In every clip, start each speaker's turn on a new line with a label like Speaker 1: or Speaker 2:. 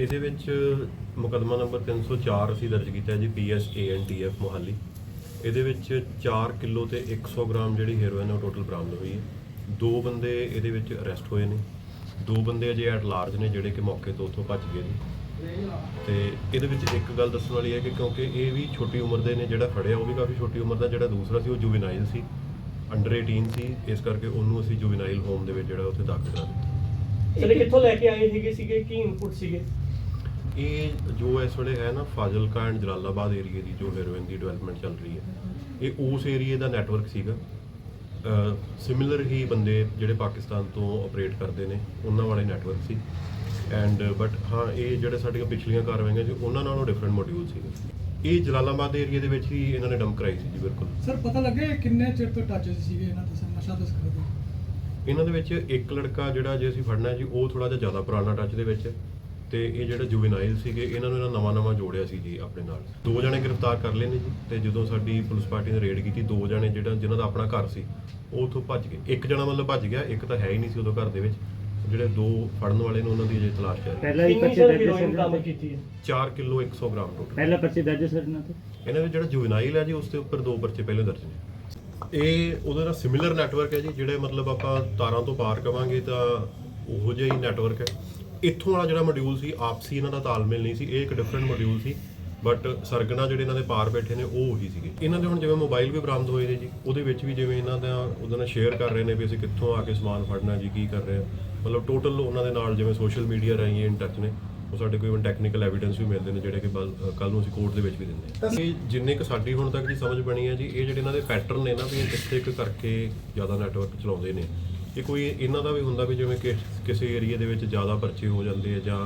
Speaker 1: ਇਹਦੇ ਵਿੱਚ ਮੁਕੱਦਮਾ ਨੰਬਰ 304 ਅਸੀਂ ਦਰਜ ਕੀਤਾ ਹੈ ਜੀ ਪੀਐਸ ਏਐਨਟੀਐਫ ਮੋਹਾਲੀ। ਇਹਦੇ ਵਿੱਚ 4 ਕਿਲੋ ਤੇ 100 ਗ੍ਰਾਮ ਜਿਹੜੀ ਹੈਰੋਇਨ ਉਹ ਟੋਟਲ ਬਰਾਮਦ ਹੋਈ ਹੈ। ਦੋ ਬੰਦੇ ਇਹਦੇ ਵਿੱਚ ਅਰੈਸਟ ਹੋਏ ਨੇ। ਦੋ ਬੰਦੇ ਅਜੇ ਐਟ ਲਾਰਜ ਨੇ ਜਿਹੜੇ ਕਿ ਮੌਕੇ ਤੋਂ ਉੱਥੋਂ ਭੱਜ ਗਏ ਨੇ। ਤੇ ਇਹਦੇ ਵਿੱਚ ਇੱਕ ਗੱਲ ਦੱਸਣ ਵਾਲੀ ਹੈ ਕਿ ਕਿਉਂਕਿ ਇਹ ਵੀ ਛੋਟੀ ਉਮਰ ਦੇ ਨੇ, ਜਿਹੜਾ ਫੜਿਆ ਉਹ ਵੀ ਕਾਫੀ ਛੋਟੀ ਉਮਰ ਦਾ, ਜਿਹੜਾ ਦੂਸਰਾ ਸੀ ਉਹ ਜੁਵੈਨਾਈਲ ਸੀ। ਅੰਡਰ 18 ਸੀ, ਇਸ ਕਰਕੇ ਉਹਨੂੰ ਅਸੀਂ ਜੁਵੈਨਾਈਲ ਹੋਮ ਦੇ ਵਿੱਚ ਜਿਹੜਾ ਉੱਥੇ ਦਾਖਲ ਕਰਾ ਦਿੱਤਾ।
Speaker 2: ਸਰ ਕਿੱਥੋਂ ਲੈ ਕੇ ਆਏ ਸੀਗੇ ਸੀਗੇ? ਕੀ ਇਨਪੁਟ ਸੀਗੇ?
Speaker 1: ਇਹ ਜੋ ਇਸ ਵੇਲੇ ਹੈ ਨਾ ਫਾਜ਼ਿਲਕਾ ਐਂਡ ਜਲਾਲਾਬਾਦ ਏਰੀਆ ਦੀ ਜੋ ਹੈਰੋਇਨ ਦੀ ਡਿਵੈਲਪਮੈਂਟ ਚੱਲ ਰਹੀ ਹੈ ਇਹ ਉਸ ਏਰੀਆ ਦਾ ਨੈਟਵਰਕ ਸੀਗਾ। ਸਿਮਿਲਰ ਹੀ ਬੰਦੇ ਜਿਹੜੇ ਪਾਕਿਸਤਾਨ ਤੋਂ ਆਪਰੇਟ ਕਰਦੇ ਨੇ ਉਹਨਾਂ ਵਾਲੇ ਨੈਟਵਰਕ ਸੀ। ਐਂਡ ਬਟ ਹਾਂ ਇਹ ਜਿਹੜੇ ਸਾਡੀਆਂ ਪਿਛਲੀਆਂ ਕਾਰਵਾਈਆਂ ਜੀ ਉਹਨਾਂ ਨਾਲੋਂ ਡਿਫਰੈਂਟ ਮੋਡਿਊਲ ਸੀਗੇ। ਇਹ ਜਲਾਲਾਬਾਦ ਏਰੀਆ ਦੇ ਵਿੱਚ ਹੀ ਇਹਨਾਂ ਨੇ ਡੰਪ ਕਰਾਈ ਸੀ ਜੀ ਬਿਲਕੁਲ।
Speaker 3: ਸਰ ਪਤਾ ਲੱਗਿਆ ਇਹ ਕਿੰਨੇ ਚਿਰ ਤੋਂ ਟੱਚ ਸੀਗੇ ਇਹਨਾਂ ਦੇ ਨਸ਼ਾ ਤਸਕਰ ਦੇ
Speaker 1: ਇਹਨਾਂ ਦੇ ਵਿੱਚ ਇੱਕ ਲੜਕਾ ਜਿਹੜਾ ਜੇ ਅਸੀਂ ਫੜਨਾ ਜੀ ਉਹ ਥੋੜਾ ਜਿਹਾ ਜ਼ਿਆਦਾ ਪੁਰਾਣਾ ਟੱਚ ਦੇ ਵਿੱਚ ਹੈ। ਤੇ ਇਹ ਜਿਹੜੇ ਜੁਵੈਨਾਈਲ ਸੀਗੇ ਇਹਨਾਂ ਨੂੰ ਇਹਨਾਂ ਨਵਾਂ ਨਵਾਂ ਜੋੜਿਆ ਸੀ ਜੀ ਆਪਣੇ ਨਾਲ। ਦੋ ਜਣੇ ਗ੍ਰਿਫਤਾਰ ਕਰ ਲਏ ਨੇ ਜੀ ਤੇ ਜਦੋਂ ਸਾਡੀ ਪੁਲਿਸ ਪਾਰਟੀ ਨੇ ਰੇਡ ਕੀਤੀ ਦੋ ਜਣੇ ਜਿਹੜਾ ਜਿਨ੍ਹਾਂ ਦਾ ਆਪਣਾ ਘਰ ਸੀ ਉਹ ਉੱਥੋਂ ਭੱਜ ਗਏ। ਇੱਕ ਜਣਾ ਮਤਲਬ ਭੱਜ ਗਿਆ ਇੱਕ ਤਾਂ ਹੈ ਹੀ ਨਹੀਂ ਸੀ ਉਦੋਂ ਘਰ ਦੇ ਵਿੱਚ। ਜਿਹੜੇ ਦੋ ਫੜਨ ਵਾਲੇ ਨੇ ਉਹਨਾਂ ਦੀ ਅਜੇ ਤਲਾਸ਼ ਚੱਲ ਰਹੀ ਹੈ
Speaker 4: ਪਹਿਲਾ ਵੀ
Speaker 2: ਕਿੰਨੀ
Speaker 4: ਪਰਚੇ
Speaker 2: ਸਰ
Speaker 4: ਦਰਜ
Speaker 2: ਹੀਰੋਇਨ
Speaker 4: ਸਰ
Speaker 2: ਬਰਾਮਦ ਕੀਤੀ ਹੈ?
Speaker 1: 4 ਕਿਲੋ 100 ਗ੍ਰਾਮ ਟੋਟਲ
Speaker 4: ਪਹਿਲਾ ਪਰਚੇ ਦਰਜ ਸਰ ਇਹਨਾਂ ਤੇ?
Speaker 1: ਇਹਨਾਂ ਦੇ ਜਿਹੜਾ ਜੁਵੈਨਾਈਲ ਹੈ ਜੀ ਉਸ ਦੇ ਉੱਪਰ ਦੋ ਪਰਚੇ ਪਹਿਲੇ ਦਰਜ ਨੇ। ਇਹ ਉਹਦੇ ਨਾਲ ਸਿਮਿਲਰ ਨੈਟਵਰਕ ਹੈ ਜੀ ਜਿਹੜੇ ਮਤਲਬ ਆਪਾਂ ਤਾਰਾਂ ਤੋਂ ਪਾਰ ਕਵਾਂਗੇ ਤਾਂ ਉਹੋ ਜਿਹਾ ਹੀ ਨੈਟਵਰਕ ਹੈ। ਇੱਥੋਂ ਵਾਲਾ ਜਿਹੜਾ ਮੋਡਿਊਲ ਸੀ, ਆਪਸੀ ਇਹਨਾਂ ਦਾ ਤਾਲਮੇਲ ਨਹੀਂ ਸੀ, ਇਹ ਇੱਕ ਡਿਫਰੈਂਟ ਮੋਡਿਊਲ ਸੀ ਬਟ ਸਰਗਣਾ ਜਿਹੜੇ ਇਹਨਾਂ ਦੇ ਪਾਰ ਬੈਠੇ ਨੇ, ਉਹ ਉਹੀ ਸੀਗੇ। ਇਹਨਾਂ ਦੇ ਹੁਣ ਜਿਵੇਂ ਮੋਬਾਈਲ ਵੀ ਬਰਾਮਦ ਹੋਏ ਨੇ ਜੀ, ਉਹਦੇ ਵਿੱਚ ਵੀ ਜਿਵੇਂ ਇਹਨਾਂ ਦਾ, ਉਹਦੇ ਨਾਲ ਸ਼ੇਅਰ ਕਰ ਰਹੇ ਨੇ ਵੀ ਅਸੀਂ ਕਿੱਥੋਂ ਆ ਕੇ ਸਮਾਨ ਫੜਨਾ ਜੀ, ਕੀ ਕਰ ਰਹੇ ਆ। ਮਤਲਬ ਟੋਟਲ ਉਹਨਾਂ ਦੇ ਨਾਲ ਜਿਵੇਂ ਸੋਸ਼ਲ ਮੀਡੀਆ ਰਾਹੀਂ ਇਨ ਟੱਚ ਨੇ, ਉਹ ਸਾਡੇ ਕੋਲ ਇਵਨ ਟੈਕਨੀਕਲ ਐਵੀਡੈਂਸ ਵੀ ਮਿਲਦੇ ਨੇ, ਜਿਹੜੇ ਕਿ ਕੱਲ ਨੂੰ ਅਸੀਂ ਕੋਰਟ ਦੇ ਵਿੱਚ ਵੀ ਦਿੰਦੇ ਹਾਂ। ਇਹ ਜਿੰਨੇ ਕੁ ਸਾਡੀ ਹੁਣ ਤੱਕ ਦੀ ਸਮਝ ਬਣੀ ਹੈ ਜੀ, ਇਹ ਜਿਹੜੇ ਇਹਨਾਂ ਦੇ ਪੈਟਰਨ ਨੇ ਨਾ, ਵੀ ਇਹ ਇੱਥੇ ਇੱਕ ਕਰਕੇ ਜ਼ਿਆਦਾ ਨੈਟਵਰਕ ਚਲਾਉਂਦੇ ਨੇ। ਇਹ ਕੋਈ ਇਹਨਾਂ ਦਾ ਵੀ ਹੁੰਦਾ ਵੀ ਜਿਵੇਂ ਕਿ ਕਿਸੇ ਏਰੀਆ ਦੇ ਵਿੱਚ ਜ਼ਿਆਦਾ ਪਰਚੇ ਹੋ ਜਾਂਦੇ ਆ ਜਾਂ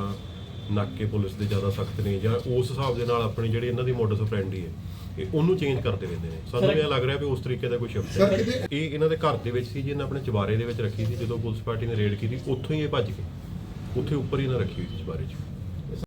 Speaker 1: ਨਾਕੇ ਪੁਲਿਸ ਦੇ ਜ਼ਿਆਦਾ ਸਖਤ ਨੇ ਜਾਂ ਉਸ ਹਿਸਾਬ ਦੇ ਨਾਲ ਆਪਣੀ ਜਿਹੜੀ ਇਹਨਾਂ ਦੀ ਮੋਡਸ ਆਪਰੈਂਡੀ ਹੈ ਇਹ ਉਹਨੂੰ ਚੇਂਜ ਕਰਦੇ ਰਹਿੰਦੇ ਨੇ। ਸਾਨੂੰ ਇਹ ਲੱਗ ਰਿਹਾ ਵੀ ਉਸ ਤਰੀਕੇ ਦਾ ਕੋਈ ਸ਼ਿਫਟ ਹੈ। ਇਹ ਇਹਨਾਂ ਦੇ ਘਰ ਦੇ ਵਿੱਚ ਸੀ ਜੀ ਇਹਨਾਂ ਆਪਣੇ ਚਬਾਰੇ ਦੇ ਵਿੱਚ ਰੱਖੀ ਸੀ ਜਦੋਂ ਪੁਲਿਸ ਪਾਰਟੀ ਨੇ ਰੇਡ ਕੀਤੀ ਉੱਥੋਂ ਹੀ ਇਹ ਭੱਜ ਗਏ। ਉੱਥੇ ਉੱਪਰ ਹੀ ਨਾ ਰੱਖੀ ਹੋਈ ਸੀ ਚਬਾਰੇ 'ਚ।